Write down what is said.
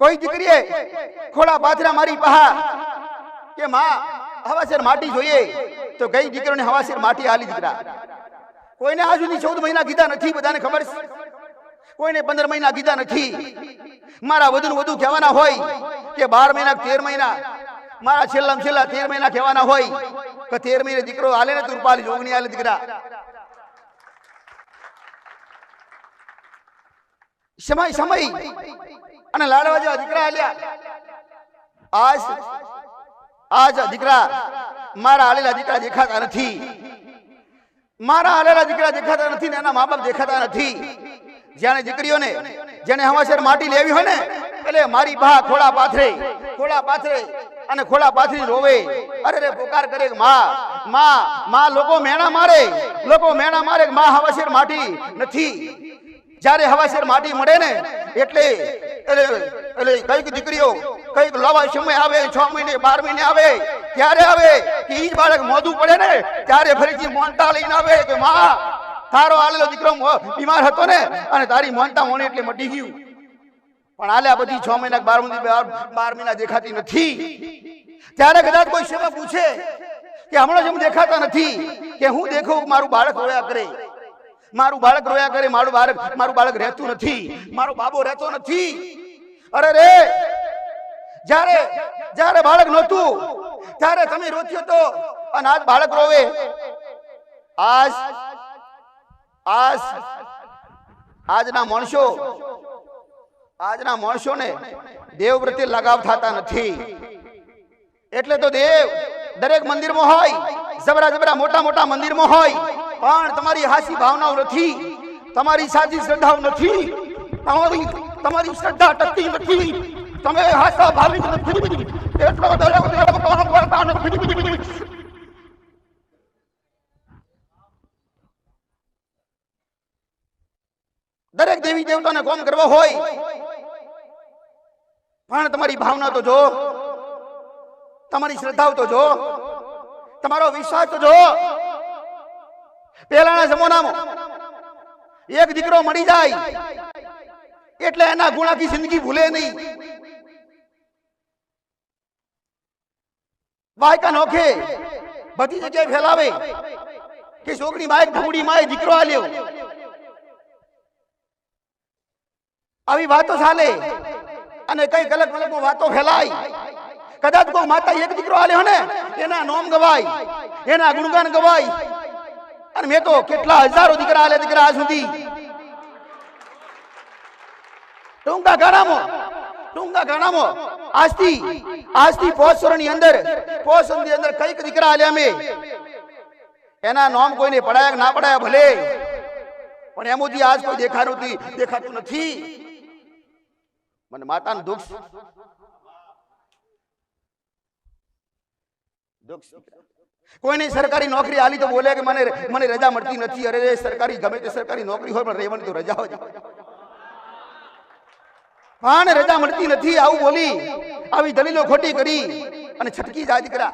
કોઈ દીકરીએ ખોળા પાથરા મારી પહા કે માં હવાસેર માટી જોઈએ, તો કઈ દીકરીઓને હવાસેર માટી આલી દીકરા કોઈને આજ સુધી ચૌદ મહિના કીધા નથી, બધાને ખબર છે? કોઈને પંદર મહિના કીધા નથી. મારા વધુ વધુ કહેવાના હોય કે બાર મહિના તેર મહિના. મારા છેલ્લા છેલ્લા તેર મહિના કહેવાના હોય કે તેર મહિને દીકરો હાલે ને તું રૂપાલી જોગણી હાલે દીકરા. સમય સમય. અને લાડવા જેવા દીકરા આલ્યા. આજ આજ દીકરા મારા આલેલા દીકરા દેખાતા નથી. મારા આલેલા દીકરા દેખાતા નથી ને એના મા બાપ દેખાતા નથી. જ્યારે દીકરીઓને, જેને હવાસર માટી લેવી હોય ને, એટલે મારી બા ખોળા પાથરે ખોળા પાથરે અને ખોળા પાથરી રોવે. અરે રે પોકાર કરે મા, માં માં, લોકો મેણા મારે, લોકો મેણા મારે માં હવાસર માટી નથી. જ્યારે હવાસર માટી મળે ને, એટલે એટલે કંઈક દીકરીઓ કંઈક લવા સમય આવે, છ મહિને, બાર મહિને આવે, ત્યારે આવે, કે ઈ બાળક મોધું પડે ને, ત્યારે ફરીથી મોનતા લઈને આવે કે, માં, તારો આલેલો દીકરો બીમાર હતો ને, અને તારી મોનતા મોને એટલે મટી ગયું. પણ આલ્યા બધી છ મહિના, બાર મહિના, બાર- મહિના દેખાતી નથી. ત્યારે કદાચ કોઈ સેવા પૂછે કે, હમણાં જ હું દેખાતા નથી, કે હું દેખું મારું બાળક રોયા કરે? મારું બાળક રોયા કરે, મારું બાળક મારું બાળક રહેતું નથી. મારો બાબો રહેતો નથી. અરે રે! જ્યારે જ્યારે બાળક નહોતું, ત્યારે તમે રોત્યો તો, અને આજ બાળક રોવે. આજ આજ આજના માણસો આજના માણસોને દેવ પ્રત્યે લગાવ થતા નથી. એટલે તો દેવ દરેક મંદિરમાં હોય જબરા જબરા મોટા મોટા મંદિરમાં હોય પણ તમારી હાસી ભાવનાઓ નથી. તમારી સાચી શ્રદ્ધાઓ નથી. તમારી તમારી શ્રદ્ધા ટકતી નથી. તમે હાસા ભાવિક નથી. એટલો દરેક દેવી દેવતાને કોમ કરવો હોય. પણ તમારી ભાવના તો જો. તમારી શ્રદ્ધાઓ તો જો. તમારો વિશ્વાસ તો જો. પહેલાના જમાનામાં એક દીકરો મળી જાય, એટલે એના ગુણાથી જિંદગી ભૂલે નહીં. વાયકા નોખે, બધી જગ્યાએ ફેલાવે, કે છોકરી માય ઢમડી માય, દીકરો આલ્યો આવી વાતો ચાલે, અને કઈ ગલત મલકમાં વાતો ફેલાય. કદાચ કોઈ માતા એક દીકરો આલ્યો ને, એના નોમ ગવાય, એના ગુણગાન ગવાય અને મેં તો કેટલા હજારો દીકરા આલે દીકરા આજ સુધી. ટૂંકા ગાણામાં ટૂંકા ગાણામાં, આજથી આજથી પોસરની અંદર પોસરની અંદર કંઈક દીકરા આલ્યા મેં એના નામ કોઈને પડાયા ના પડાયા ભલે. પણ એમોથી આજ કોઈ દેખાતું નથી દેખાતું નથી. મને માતાનું દુઃખ દુઃખ. કોઈને સરકારી નોકરી આલી તો બોલે કે મને મને રજા મળતી નથી. અરે સરકારી ગમે તે સરકારી નોકરી હોય, પણ રહેવાની તો રજા હોય. પણ રજા મળતી નથી. આવું બોલી, આવી દલીલો ખોટી કરી અને છટકી જાય દીકરા